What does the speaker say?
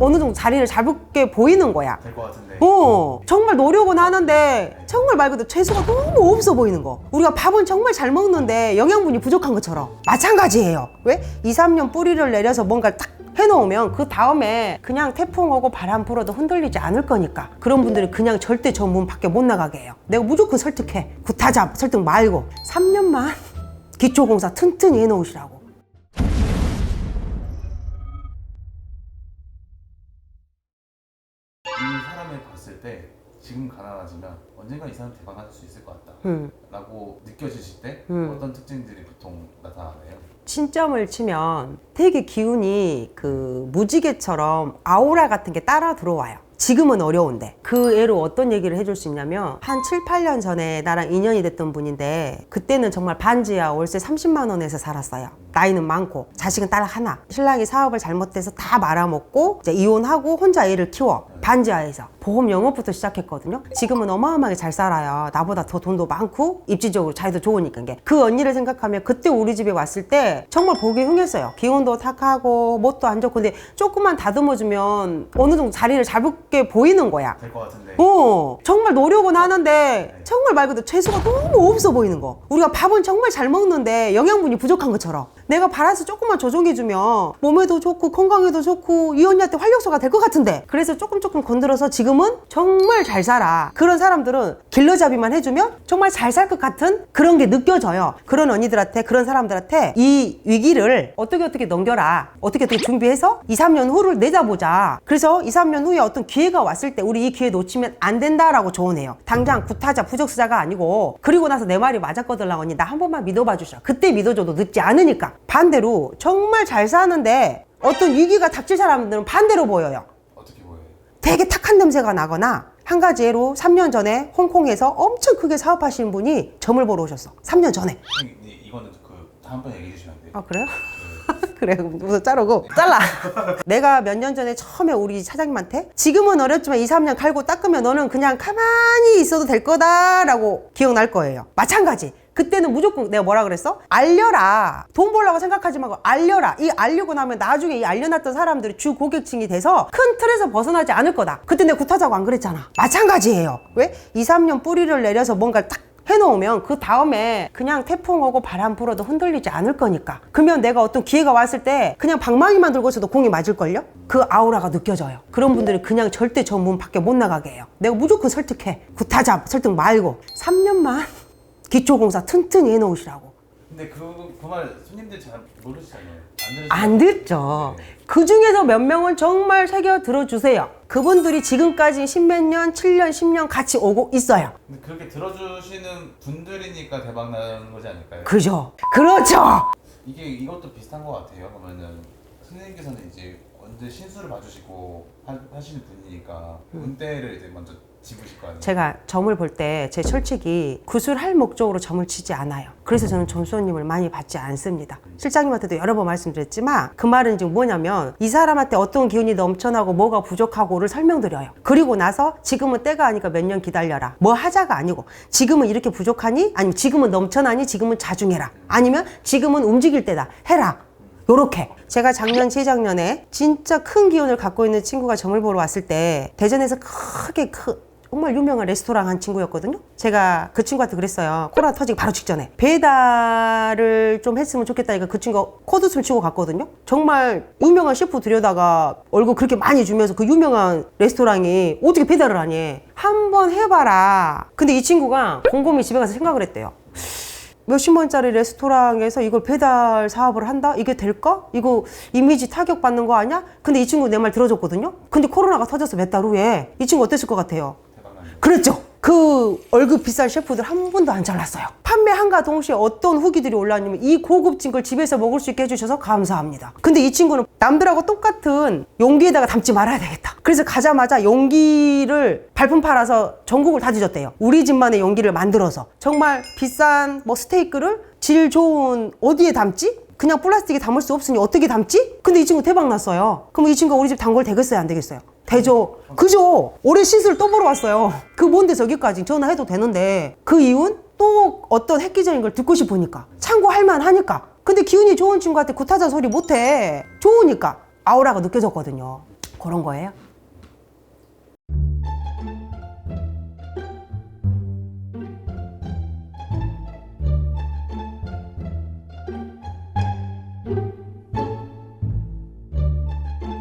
어느 정도 자리를 잡게 보이는 거야. 될 것 같은데. 어, 정말 노력은 하는데 정말 말 그대로 재수가 너무 없어 보이는 거. 우리가 밥은 정말 잘 먹는데 영양분이 부족한 것처럼 마찬가지예요. 왜? 2, 3년 뿌리를 내려서 뭔가 딱 해놓으면 그 다음에 그냥 태풍 오고 바람 불어도 흔들리지 않을 거니까 그런 분들은 그냥 절대 저 문 밖에 못 나가게 해요. 내가 무조건 설득해. 구타자 설득 말고 3년만 기초공사 튼튼히 해놓으시라고. 이 사람을 봤을 때 지금 가난하지만 언젠가 이 사람 대박 날수 있을 것 같다. 음. 라고 느껴지실 때 음. 어떤 특징들이 보통 나타나나요? 신점을 치면 되게 기운이 그 무지개처럼 아우라 같은 게 따라 들어와요. 지금은 어려운데 그 애로 어떤 얘기를 해줄 수 있냐면 한 7, 8년 전에 나랑 인연이 됐던 분인데 그때는 정말 반지하 월세 30만 원에서 살았어요. 나이는 많고 자식은 딸 하나. 신랑이 사업을 잘못해서 다 말아먹고 이제 이혼하고 혼자 애를 키워. 반지하에서 보험 영업부터 시작했거든요. 지금은 어마어마하게 잘 살아요. 나보다 더 돈도 많고 입지적으로 자리도 좋으니까 이게 그 언니를 생각하면 그때 우리 집에 왔을 때 정말 보기 흉했어요. 기운도 탁하고 뭣도 안 좋고 근데 조금만 다듬어주면 어느 정도 자리를 잡게 보이는 거야. 될 것 같은데. 어, 정말 노력은 하는데 정말 말 그대로 재수가 너무 없어 보이는 거. 우리가 밥은 정말 잘 먹는데 영양분이 부족한 것처럼 내가 바라서 조금만 조정해주면 몸에도 좋고 건강에도 좋고 이 언니한테 활력소가 될 것 같은데 그래서 조금 조금 건드려서 지금은 정말 잘 살아. 그런 사람들은 길러잡이만 해주면 정말 잘 살 것 같은 그런 게 느껴져요. 그런 언니들한테 그런 사람들한테 이 위기를 어떻게 어떻게 넘겨라. 어떻게 어떻게 준비해서 2, 3년 후를 내다보자. 그래서 2, 3년 후에 어떤 기회가 왔을 때 우리 이 기회 놓치면 안 된다라고 조언해요. 당장 구타자, 부적수자가 아니고 그리고 나서 내 말이 맞았거들라 언니 나 한 번만 믿어봐 주시라. 그때 믿어줘도 늦지 않으니까. 반대로 정말 잘 사는데 어떤 위기가 닥칠 사람들은 반대로 보여요. 어떻게 보여요? 되게 탁한 냄새가 나거나 한 가지 예로 3년 전에 홍콩에서 엄청 크게 사업하시는 분이 점을 보러 오셨어. 3년 전에. 선생님, 이- 이거는 그 다음번 얘기해 주시면 안 돼요? 아 그래요? 그래 그럼 우선 자르고 잘라 내가 몇 년 전에 처음에 우리 사장님한테 지금은 어렸지만 2, 3년 칼고 닦으면 너는 그냥 가만히 있어도 될 거다 라고 기억날 거예요 마찬가지 그때는 무조건 내가 뭐라 그랬어? 알려라 돈 벌라고 생각하지 말고 알려라 이 알려고 나면 나중에 이 알려놨던 사람들이 주 고객층이 돼서 큰 틀에서 벗어나지 않을 거다 그때 내가 굿하자고 안 그랬잖아 마찬가지예요 왜? 2, 3년 뿌리를 내려서 뭔가 딱 해놓으면 그 다음에 그냥 태풍 오고 바람 불어도 흔들리지 않을 거니까. 그러면 내가 어떤 기회가 왔을 때 그냥 방망이만 들고 있어도 공이 맞을걸요? 그 아우라가 느껴져요. 그런 분들은 그냥 절대 저 문 밖에 못 나가게 해요. 내가 무조건 설득해. 구타자 설득 말고 3년만 기초 공사 튼튼히 해놓으시라고. 근데 그, 그말 손님들 잘 모르시잖아요. 안 듣죠. 네. 그 중에서 몇 명은 정말 새겨 들어주세요. 그분들이 지금까지 십몇 년, 7년, 10년 같이 오고 있어요. 근데 그렇게 들어주시는 분들이니까 대박 나는 거지 않을까요? 그죠? 그렇죠! 이게 이것도 비슷한 것 같아요. 그러면은 선생님께서는 이제 언제 신수를 봐주시고 하, 하시는 분이니까 운대를 이제 먼저 집으실 거 아니에요? 제가 점을 볼 때 제 철칙이 구술할 목적으로 점을 치지 않아요. 그래서 저는 점수원님을 많이 받지 않습니다. 실장님한테도 여러 번 말씀드렸지만 그 말은 지금 뭐냐면 이 사람한테 어떤 기운이 넘쳐나고 뭐가 부족하고를 설명드려요. 그리고 나서 지금은 때가 아니까 몇 년 기다려라. 뭐 하자가 아니고 지금은 이렇게 부족하니? 아니면 지금은 넘쳐나니? 지금은 자중해라. 아니면 지금은 움직일 때다. 해라. 요렇게 제가 작년 재작년에 진짜 큰 기운을 갖고 있는 친구가 점을 보러 왔을 때 대전에서 크게 크 정말 유명한 레스토랑 한 친구였거든요. 제가 그 친구한테 그랬어요. 코로나 터지기 바로 직전에 배달을 좀 했으면 좋겠다 니까 그 친구가 코드숨 치고 갔거든요. 정말 유명한 셰프 들여다가 얼굴 그렇게 많이 주면서 그 유명한 레스토랑이 어떻게 배달을 하니? 한번 해봐라. 근데 이 친구가 곰곰이 집에 가서 생각을 했대요. 몇십 원짜리 레스토랑에서 이걸 배달 사업을 한다? 이게 될까? 이거 이미지 타격 받는 거 아니야? 근데 이 친구 내 말 들어줬거든요? 근데 코로나가 터져서 몇 달 후에 이 친구 어땠을 것 같아요? 그랬죠? 그 월급 비싼 셰프들 한 분도 안 잘랐어요. 판매한가 동시에 어떤 후기들이 올라왔냐면 이 고급진 걸 집에서 먹을 수 있게 해주셔서 감사합니다. 근데 이 친구는 남들하고 똑같은 용기에다가 담지 말아야 되겠다. 그래서 가자마자 용기를 발품 팔아서 전국을 다 뒤졌대요. 우리 집만의 용기를 만들어서 정말 비싼 뭐 스테이크를 질 좋은 어디에 담지? 그냥 플라스틱에 담을 수 없으니 어떻게 담지? 근데 이 친구 대박 났어요. 그럼 이 친구가 우리 집 단골 되겠어요? 안 되겠어요? 되죠. 그죠. 올해 시술 또 보러 왔어요. 그 뭔데 저기까지 전화해도 되는데 그 이유는 또 어떤 획기적인 걸 듣고 싶으니까 참고할 만하니까. 근데 기운이 좋은 친구한테 구타자 소리 못해. 좋으니까 아우라가 느껴졌거든요. 그런 거예요.